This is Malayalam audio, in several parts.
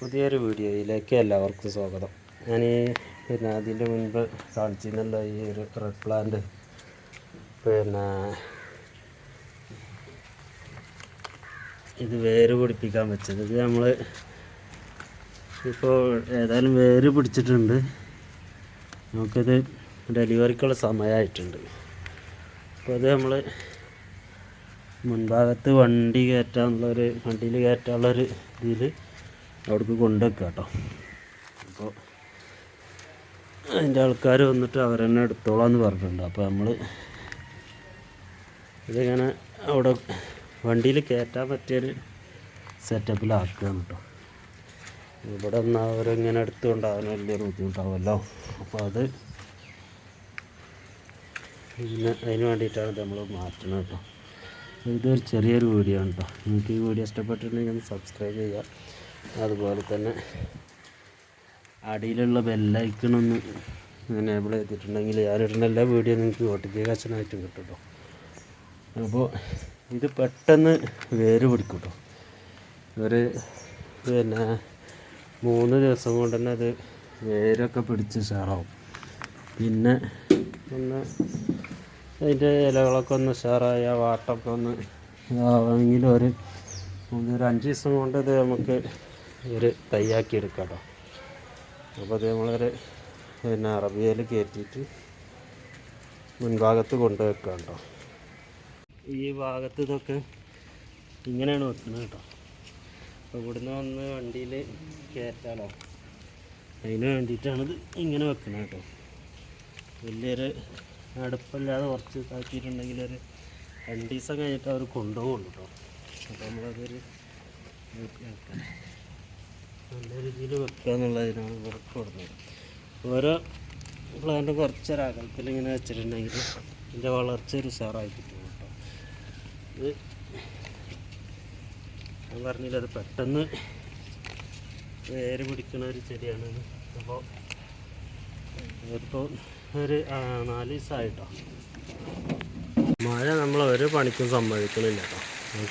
പുതിയൊരു വീഡിയോയിലേക്ക് എല്ലാവർക്കും സ്വാഗതം. ഞാൻ ഈ പിന്നെ അതിന്റെ മുൻപ് കാണിച്ചിരുന്നല്ലോ ഈ ഒരു റെഡ് പ്ലാന്റ് പിന്നെ ഇത് വേര് പിടിപ്പിക്കാൻ വെച്ചത്. ഇത് നമ്മൾ ഇപ്പോൾ ഏതായാലും വേര് പിടിച്ചിട്ടുണ്ട്. നമുക്കിത് ഡെലിവറിക്കുള്ള സമയമായിട്ടുണ്ട്. അപ്പോൾ അത് നമ്മൾ മുൻഭാഗത്ത് വണ്ടി കയറ്റാനുള്ളൊരു വണ്ടിയിൽ കയറ്റാനുള്ളൊരു ഇതിൽ അവിടേക്ക് കൊണ്ടുവെക്കുക കേട്ടോ. അപ്പോൾ അതിന്റെ ആൾക്കാർ വന്നിട്ട് അവർ തന്നെ എടുത്തോളാന്ന് പറഞ്ഞിട്ടുണ്ട്. അപ്പോൾ നമ്മൾ ഇതിങ്ങനെ അവിടെ വണ്ടിയിൽ കയറ്റാൻ പറ്റിയൊരു സെറ്റപ്പിലാക്കുകയാണ് കേട്ടോ. ഇവിടെ നിന്ന് അവരിങ്ങനെ അവന് വലിയൊരു ബുദ്ധിമുട്ടാവുമല്ലോ. അപ്പോൾ അത് ഇതിന് അതിന് വേണ്ടിയിട്ടാണ് നമ്മൾ മാറ്റണം കേട്ടോ. ഇതൊരു ചെറിയൊരു വീഡിയോ ആണ് കേട്ടോ. നിങ്ങൾക്ക് ഈ വീഡിയോ ഇഷ്ടപ്പെട്ടിട്ടുണ്ടെങ്കിൽ ഒന്ന് സബ്സ്ക്രൈബ് ചെയ്യുക. അതുപോലെ തന്നെ അടിയിലുള്ള ബെല്ലൈക്കണൊന്ന് എനേബിൾ ചെയ്തിട്ടുണ്ടെങ്കിൽ ഞാനിടുന്ന എല്ലാ വീഡിയോ നിങ്ങൾക്ക് നോട്ടിഫിക്കേഷനായിട്ട് കിട്ടും കേട്ടോ അപ്പോൾ ഇത് പെട്ടെന്ന് വേര് പിടിക്കും കേട്ടോ ഒരു പിന്നെ മൂന്ന് ദിവസം കൊണ്ട് തന്നെ അത് വേരൊക്കെ പിടിച്ച് ഉഷാറാവും. പിന്നെ ഒന്ന് അതിന്റെ ഇലകളൊക്കെ ഒന്ന് ഉഷാറായ വാട്ടൊക്കെ ഒന്ന് ആവണമെങ്കിൽ ഒരു ഒരു അഞ്ച് ദിവസം കൊണ്ട് ഇത് നമുക്ക് ഒരു തയ്യാക്കി എടുക്കാം കേട്ടോ അപ്പോൾ അത് നമ്മളൊരു പിന്നെ അറബിയയിൽ കയറ്റിയിട്ട് മുൻഭാഗത്ത് കൊണ്ടുവെക്കാം കേട്ടോ ഈ ഭാഗത്ത് ഇതൊക്കെ ഇങ്ങനെയാണ് വെക്കുന്നത് കേട്ടോ. അപ്പോൾ ഇവിടുന്ന് വന്ന് വണ്ടിയിൽ കയറ്റാലോ അതിന് വേണ്ടിയിട്ടാണിത് ഇങ്ങനെ വെക്കുന്നത് കേട്ടോ. വലിയൊരു അടുപ്പല്ലാതെ കുറച്ച് ഇതാക്കിയിട്ടുണ്ടെങ്കിൽ ഒരു രണ്ട് ദിവസം കഴിഞ്ഞിട്ട് അവർ കൊണ്ടുപോകുള്ളൂ കേട്ടോ. അപ്പോൾ നമ്മളതൊരു നല്ല രീതിയിൽ വെക്കുക എന്നുള്ളതിനാണ് വർക്ക് കൊടുക്കുന്നത് ഓരോ പ്ലാന്റ് കുറച്ചൊരു അകലത്തിൽ ഇങ്ങനെ വെച്ചിട്ടുണ്ടെങ്കിൽ ഇതിന്റെ വളർച്ച ഒരു ഉഷാറായി കിട്ടും കേട്ടോ. ഇത് ഞാൻ പറഞ്ഞില്ല അത് പെട്ടെന്ന് വേര് പിടിക്കുന്ന ഒരു ചെടിയാണ് അപ്പോൾ ഇപ്പോൾ ഒരു നാല് ദിവസമായിട്ടോ. മഴ നമ്മൾ ഒരു പണിക്കും സമ്മതിക്കണില്ല കേട്ടോ.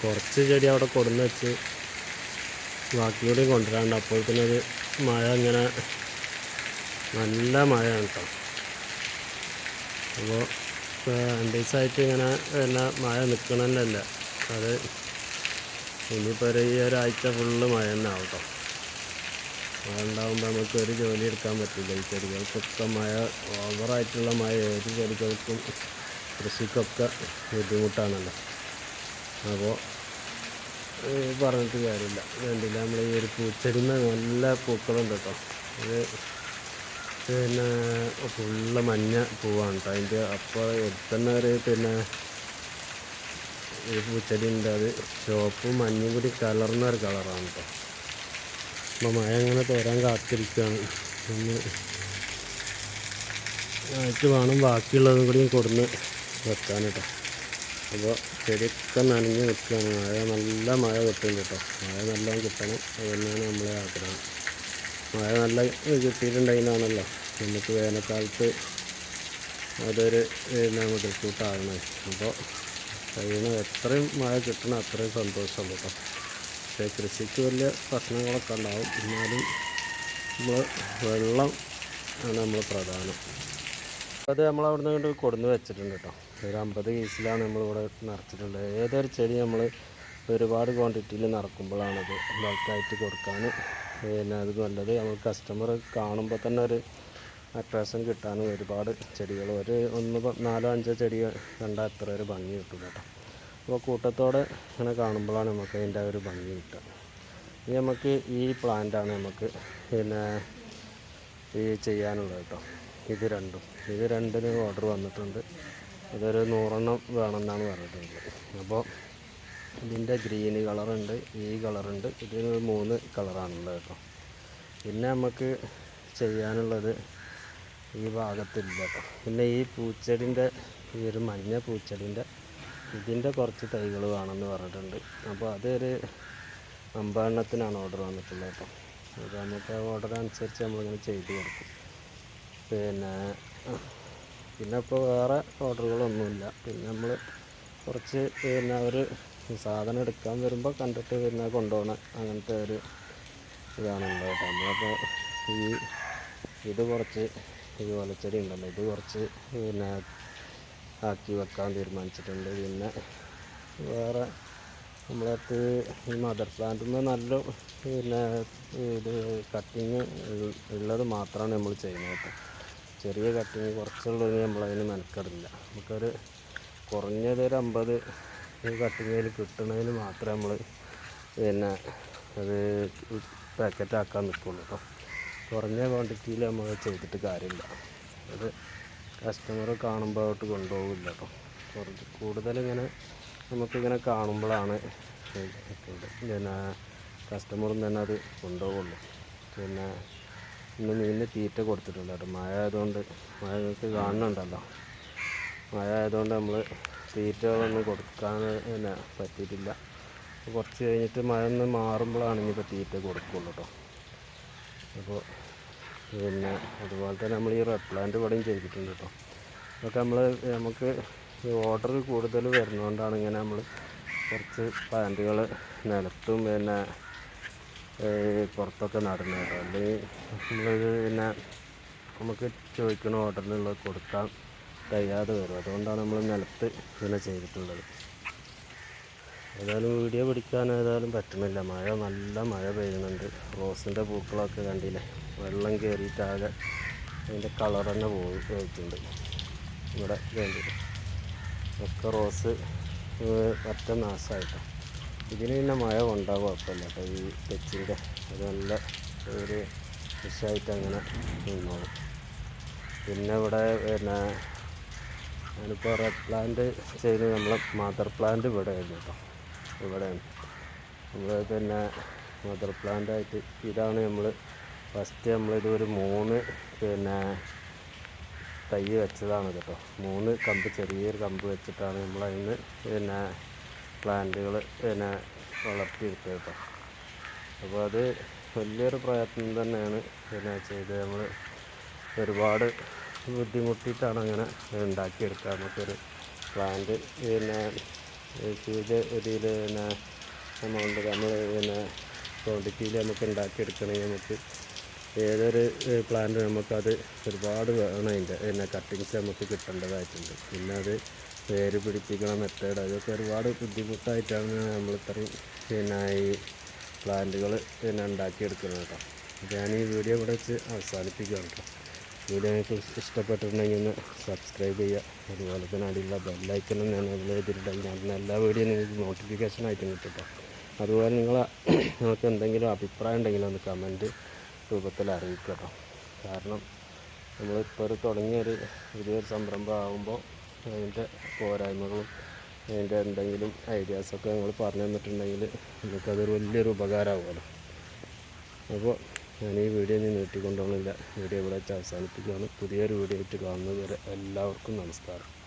കുറച്ച് ചെടി അവിടെ കൊടുന്ന് വെച്ച് ബാക്കി കൊണ്ടുവരാണ്ട്. അപ്പോൾ തന്നെ ഒരു മഴ ഇങ്ങനെ നല്ല മഴയാണ് കേട്ടോ. അപ്പോൾ രണ്ട് ദിവസമായിട്ട് ഇങ്ങനെ പിന്നെ മഴ നിൽക്കണമെന്നല്ല അത് ഇനിയിപ്പോൾ ഈ ഒരാഴ്ച ഫുള്ള് മഴ തന്നെ ആവും കേട്ടോ. മഴ ഉണ്ടാകുമ്പോൾ നമുക്ക് ഒരു ജോലി എടുക്കാൻ പറ്റില്ല. ഈ ചെടികൾക്കൊക്കെ മഴ ഓവറായിട്ടുള്ള മഴ ഏത് ചെടികൾക്കും കൃഷിക്കൊക്കെ ബുദ്ധിമുട്ടാണല്ലോ. അപ്പോൾ പറഞ്ഞിട്ട് കാര്യമില്ല. വേണ്ടില്ല നമ്മൾ ഈ ഒരു പൂച്ചെടിന്ന് നല്ല പൂക്കളുണ്ട് കേട്ടോ. ഇത് പിന്നെ ഫുള്ള് മഞ്ഞ പൂവാണ് കേട്ടോ. അതിന്റെ അപ്പോൾ എടുത്തന്നെ ഒരു പിന്നെ ഒരു പൂച്ചെടി ഉണ്ട് അത് ചുവപ്പും മഞ്ഞയും കൂടി കലർന്ന ഒരു കളറാണ് കേട്ടോ. അപ്പോൾ മഴ അങ്ങനെ തോരാൻ കാത്തിരിക്കുകയാണ്. ഒന്ന് ആയിട്ട് വേണം ബാക്കിയുള്ളതും കൂടി കൊടുന്ന് വെക്കാൻ കേട്ടോ. അപ്പോൾ ചെടിയൊക്കെ നനഞ്ഞ് നിൽക്കുകയാണ്. മഴ നല്ല മഴ കിട്ടുന്നുണ്ട് കേട്ടോ. മഴ നല്ലോണം കിട്ടണം. അത് തന്നെയാണ് നമ്മളെ ആഗ്രഹം. മഴ നല്ല കിട്ടിയിട്ടുണ്ടെങ്കിലാണല്ലോ നമുക്ക് വേനൽക്കാലത്ത് അതൊരു മുതൽക്കൂട്ടാകണേ അപ്പോൾ കഴിയുന്ന എത്രയും മഴ കിട്ടണം അത്രയും സന്തോഷം കേട്ടോ. പക്ഷേ കൃഷിക്ക് വലിയ പ്രശ്നങ്ങളൊക്കെ ഉണ്ടാവും. എന്നാലും നമ്മൾ വെള്ളം ആണ് നമ്മൾ പ്രധാനം. അത് നമ്മളവിടുന്ന് കൊണ്ട് കൊടുന്ന് വെച്ചിട്ടുണ്ട് കേട്ടോ. ഒരു അമ്പത് കേസിലാണ് നമ്മളിവിടെ നിറച്ചിട്ടുള്ളത് ഏതൊരു ചെടി നമ്മൾ ഒരുപാട് ക്വാണ്ടിറ്റിയിൽ നിറക്കുമ്പോഴാണത് ബൾക്കായിട്ട് കൊടുക്കാൻ പിന്നെ അത് നല്ലത് നമ്മൾ കസ്റ്റമർ കാണുമ്പോൾ തന്നെ ഒരു അട്രാക്ഷൻ കിട്ടാനും ഒരുപാട് ചെടികൾ ഒരു ഒന്ന് നാലോ അഞ്ചോ ചെടി കണ്ടാൽ അത്ര ഒരു ഭംഗി കിട്ടും കേട്ടോ അപ്പോൾ കൂട്ടത്തോടെ ഇങ്ങനെ കാണുമ്പോഴാണ് നമുക്ക് അതിന്റെ ഒരു ഭംഗി കിട്ടുക. ഇനി നമുക്ക് ഈ പ്ലാന്റാണ് നമുക്ക് പിന്നെ ഈ ചെയ്യാനുള്ളത് കേട്ടോ ഇത് രണ്ടും. ഇത് രണ്ടിന് ഓർഡർ വന്നിട്ടുണ്ട്. അതൊരു നൂറെണ്ണം വേണമെന്നാണ് പറഞ്ഞിട്ടുള്ളത്. അപ്പോൾ ഇതിന്റെ ഗ്രീന് കളറുണ്ട് ഈ കളറുണ്ട്. ഇതിന് മൂന്ന് കളറാണുള്ളത് കേട്ടോ. പിന്നെ നമുക്ക് ചെയ്യാനുള്ളത് ഈ ഭാഗത്തില്ല കേട്ടോ. പിന്നെ ഈ പൂച്ചെടിന്റെ ഈ ഒരു മഞ്ഞ പൂച്ചെടിന്റെ ഇതിന്റെ കുറച്ച് തൈകൾ വേണമെന്ന് പറഞ്ഞിട്ടുണ്ട്. അപ്പോൾ അതൊരു അമ്പണ്ണത്തിനാണ് ഓർഡർ വന്നിട്ടുള്ളത് കേട്ടോ. അപ്പോൾ നമുക്ക് ഓർഡർ അനുസരിച്ച് നമ്മളിങ്ങനെ ചെയ്ത് കൊടുക്കും. പിന്നെ പിന്നെ ഇപ്പോൾ വേറെ ഓർഡറുകളൊന്നുമില്ല. പിന്നെ നമ്മൾ കുറച്ച് പിന്നെ അവർ സാധനം എടുക്കാൻ വരുമ്പോൾ കണ്ടിട്ട് പിന്നെ കൊണ്ടുപോകണ അങ്ങനത്തെ ഒരു ഇതാണുള്ളത് കേട്ടോ. നമ്മളപ്പോൾ ഈ ഇത് കുറച്ച് ഈ ഓലച്ചെടി ഉണ്ടല്ലോ ഇത് കുറച്ച് പിന്നെ ആക്കി വെക്കാൻ തീരുമാനിച്ചിട്ടുണ്ട്. പിന്നെ വേറെ നമ്മളടുത്ത് ഈ മദർ പ്ലാന്റിൽ നിന്ന് നല്ല പിന്നെ ഇത് കട്ടിങ് ഉള്ളത് മാത്രമാണ് നമ്മൾ ചെയ്യുന്നത് കേട്ടോ. ചെറിയ കട്ടിങ് കുറച്ചുള്ളത് നമ്മളതിന് മെനക്കെടില്ല. നമുക്കൊരു കുറഞ്ഞത് ഒരു അമ്പത് കട്ടിങ്ങിൽ കിട്ടുന്നതിന് മാത്രമേ നമ്മൾ പിന്നെ അത് പാക്കറ്റാക്കാൻ നിൽക്കുള്ളൂ കേട്ടോ കുറഞ്ഞ ക്വാണ്ടിറ്റിയിൽ നമ്മൾ ചെയ്തിട്ട് കാര്യമില്ല. അത് കസ്റ്റമർ കാണുമ്പോൾ കാണുമ്പോഴോട്ട് കൊണ്ടുപോകില്ല കേട്ടോ കുറച്ച് കൂടുതലിങ്ങനെ നമുക്കിങ്ങനെ കാണുമ്പോഴാണ് പിന്നെ കസ്റ്റമറും തന്നെ അത് കൊണ്ടുപോകുള്ളൂ പിന്നെ ഇന്ന് മീനിന് തീറ്റ കൊടുത്തിട്ടുണ്ട് കേട്ടോ. മഴ ആയതുകൊണ്ട് മഴ നിങ്ങൾക്ക് കാണുന്നുണ്ടല്ലോ. മഴ ആയതുകൊണ്ട് നമ്മൾ തീറ്റകളൊന്നും കൊടുക്കാൻ പിന്നെ പറ്റിയിട്ടില്ല. കുറച്ച് കഴിഞ്ഞിട്ട് മഴ ഒന്ന് മാറുമ്പോഴാണ് ഇനിയിപ്പോൾ തീറ്റ കൊടുക്കുള്ളൂ കേട്ടോ. അപ്പോൾ പിന്നെ അതുപോലെ തന്നെ നമ്മൾ ഈ റെഡ് പ്ലാന്റ് ഇവിടെയും ചെയ്തിട്ടുണ്ട് കേട്ടോ. അതൊക്കെ നമ്മൾ നമുക്ക് ഓർഡർ കൂടുതൽ വരുന്നതുകൊണ്ടാണ് ഇങ്ങനെ നമ്മൾ കുറച്ച് പ്ലാന്റുകൾ നിലത്തും പിന്നെ പുറത്തൊക്കെ കേട്ടോ അല്ലെങ്കിൽ നമ്മളിത് പിന്നെ നമുക്ക് ചോദിക്കുന്ന ഓർഡറിനുള്ള കൊടുക്കാൻ കഴിയാതെ വരും. അതുകൊണ്ടാണ് നമ്മൾ നിലത്ത് ഇങ്ങനെ ചെയ്തിട്ടുള്ളത്. ഏതായാലും വീഡിയോ പിടിക്കാൻ ഏതായാലും പറ്റുന്നില്ല. മഴ നല്ല മഴ പെയ്യുന്നുണ്ട്. റോസിന്റെ പൂക്കളൊക്കെ കണ്ടില്ലേ? വെള്ളം കയറിയിട്ടാകെ അതിന്റെ കളർ തന്നെ പോയി പോയിട്ടുണ്ട്. ഇവിടെ വേണ്ടി ഒക്കെ റോസ് പറ്റ നാശമായിട്ടോ ഇതിന് പിന്നെ മഴ കൊണ്ടാൽ കുഴപ്പമില്ല. അപ്പോൾ ഈ തെച്ചിന്റെ അത് നല്ല ഒരു ഫിഷായിട്ട് അങ്ങനെ നിന്നോളും. പിന്നെ ഇവിടെ പിന്നെ ഞാനിപ്പോൾ റെഡ് പ്ലാന്റ് ചെയ്ത് നമ്മൾ മദർ പ്ലാന്റ് ഇവിടെ ആയിരുന്നു കേട്ടോ. ഇവിടെയാണ്. നമ്മൾ പിന്നെ മദർ പ്ലാന്റായിട്ട് ഇതാണ് നമ്മൾ ഫസ്റ്റ് നമ്മളിത് ഒരു മൂന്ന് പിന്നെ തൈ വെച്ചതാണ് കേട്ടോ. മൂന്ന് കമ്പ് ചെറിയൊരു കമ്പ് വെച്ചിട്ടാണ് നമ്മൾ അതിന് പിന്നെ പ്ലാന്റുകൾ പിന്നെ വളർത്തിയെടുത്തത് കേട്ടോ. അപ്പോൾ അത് വലിയൊരു പ്രയത്നം തന്നെയാണ് പിന്നെ ചെയ്ത് നമ്മൾ ഒരുപാട് ബുദ്ധിമുട്ടിയിട്ടാണ് അങ്ങനെ ഉണ്ടാക്കിയെടുക്കുക. നമുക്കൊരു പ്ലാന്റ് പിന്നെ ചെയ്ത് രീതിയിൽ പിന്നെ എമൗണ്ട് നമ്മൾ പിന്നെ ക്വാണ്ടിറ്റിയിൽ നമുക്ക് ഉണ്ടാക്കിയെടുക്കണമെങ്കിൽ നമുക്ക് ഏതൊരു പ്ലാന്റ് നമുക്കത് ഒരുപാട് വേണം അതിന്റെ. പിന്നെ കട്ടിങ്സ് നമുക്ക് കിട്ടേണ്ടതായിട്ടുണ്ട്. പിന്നെ അത് വേര് പിടിപ്പിക്കണ മെത്തേഡ് അതൊക്കെ ഒരുപാട് ബുദ്ധിമുട്ടായിട്ടാണ് നമ്മൾ ഇത്രയും പിന്നെ ഈ പ്ലാന്റുകൾ പിന്നെ ഉണ്ടാക്കിയെടുക്കുന്നത് കേട്ടോ. ഞാൻ ഈ വീഡിയോ ഇവിടെ വെച്ച് അവസാനിപ്പിക്കുകയാണ് കേട്ടോ. വീഡിയോ നിങ്ങൾക്ക് ഇഷ്ടപ്പെട്ടിട്ടുണ്ടെങ്കിൽ ഒന്ന് സബ്സ്ക്രൈബ് ചെയ്യുക. അതുപോലെ തന്നെ അടിയിലുള്ള ബെല്ലൈക്കനും ഞാൻ അതിൽ ചെയ്തിട്ടുണ്ടെങ്കിൽ ഞാൻ എല്ലാ വീഡിയോ നിങ്ങൾക്ക് നോട്ടിഫിക്കേഷൻ ആയിട്ട് കിട്ടും കേട്ടോ. അതുപോലെ നിങ്ങൾ നിങ്ങൾക്ക് എന്തെങ്കിലും അഭിപ്രായം ഉണ്ടെങ്കിൽ ഒന്ന് കമന്റ് രൂപത്തിൽ അറിയിക്കുക കേട്ടോ. കാരണം നമ്മളിപ്പോൾ ഒരു തുടങ്ങിയൊരു പുതിയൊരു സംരംഭം ആകുമ്പോൾ അതിന്റെ പോരായ്മകളും അതിന്റെ എന്തെങ്കിലും ഐഡിയാസൊക്കെ നിങ്ങൾ പറഞ്ഞു തന്നിട്ടുണ്ടെങ്കിൽ നിങ്ങൾക്കതൊരു വലിയൊരു ഉപകാരമാകുമല്ലോ അപ്പോൾ ഞാൻ ഈ വീഡിയോ ഇനി നീട്ടിക്കൊണ്ടുപോകുന്നില്ല വീഡിയോ ഇവിടെ വെച്ച് അവസാനിപ്പിക്കുകയാണ്. പുതിയൊരു വീഡിയോ ആയിട്ട് കാണുന്നത് വരെ എല്ലാവർക്കും നമസ്കാരം.